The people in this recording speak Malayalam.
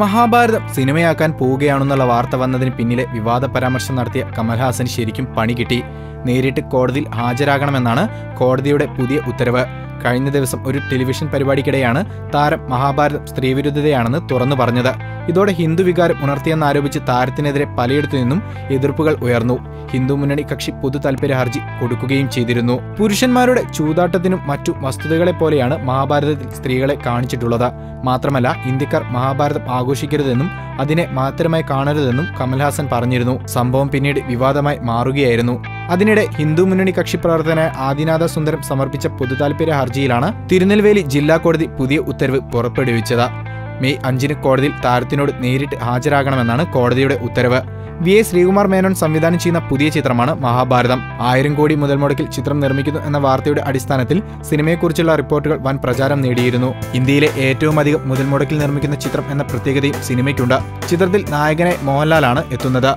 മഹാഭാരതം സിനിമയാക്കാൻ പോവുകയാണെന്നുള്ള വാർത്ത വന്നതിന് പിന്നിലെ വിവാദ പരാമർശം നടത്തിയ കമൽഹാസൻ ശരിക്കും പണി കിട്ടി. നേരിട്ട് കോടതിയിൽ ഹാജരാകണമെന്നാണ് കോടതിയുടെ പുതിയ ഉത്തരവ്. കഴിഞ്ഞ ദിവസം ഒരു ടെലിവിഷൻ പരിപാടിക്കിടെയാണ് താരം മഹാഭാരതം സ്ത്രീവിരുദ്ധതയാണെന്ന് തുറന്നു പറഞ്ഞത്. ഇതോടെ ഹിന്ദു വികാരം ഉണർത്തിയെന്നാരോപിച്ച് താരത്തിനെതിരെ പലയിടത്തു നിന്നും എതിർപ്പുകൾ ഉയർന്നു. ഹിന്ദു മുന്നണി കക്ഷി പൊതു താൽപര്യ ഹർജി കൊടുക്കുകയും ചെയ്തിരുന്നു. പുരുഷന്മാരുടെ ചൂതാട്ടത്തിനും മറ്റു വസ്തുതകളെ പോലെയാണ് മഹാഭാരതത്തിൽ സ്ത്രീകളെ കാണിച്ചിട്ടുള്ളത്. മാത്രമല്ല ഇന്ത്യക്കാർ മഹാഭാരതം ആഘോഷിക്കരുതെന്നും അതിനെ മാത്രമായി കാണരുതെന്നും കമൽഹാസൻ പറഞ്ഞിരുന്നു. സംഭവം പിന്നീട് വിവാദമായി മാറുകയായിരുന്നു. അതിനിടെ ഹിന്ദു മുന്നണി കക്ഷി പ്രവർത്തകന് ആദിനാഥ സുന്ദരം സമർപ്പിച്ച പൊതു താല്പര്യ ഹർജിയിലാണ് തിരുനെൽവേലി ജില്ലാ കോടതി പുതിയ ഉത്തരവ് പുറപ്പെടുവിച്ചത്. മെയ് അഞ്ചിന് കോടതിയിൽ താരത്തിനോട് നേരിട്ട് ഹാജരാകണമെന്നാണ് കോടതിയുടെ ഉത്തരവ്. വി. എ. ശ്രീകുമാർ മേനോൻ സംവിധാനം ചെയ്യുന്ന പുതിയ ചിത്രമാണ് മഹാഭാരതം. ആയിരം കോടി മുതൽ മുടക്കിൽ ചിത്രം നിർമ്മിക്കുന്നു എന്ന വാർത്തയുടെ അടിസ്ഥാനത്തിൽ സിനിമയെക്കുറിച്ചുള്ള റിപ്പോർട്ടുകൾ വൻ പ്രചാരം നേടിയിരുന്നു. ഇന്ത്യയിലെ ഏറ്റവും അധികം മുതൽ മുടക്കിൽ നിർമ്മിക്കുന്ന ചിത്രം എന്ന പ്രത്യേകതയും സിനിമയ്ക്കുണ്ട്. ചിത്രത്തിൽ നായകനായി മോഹൻലാലാണ് എത്തുന്നത്.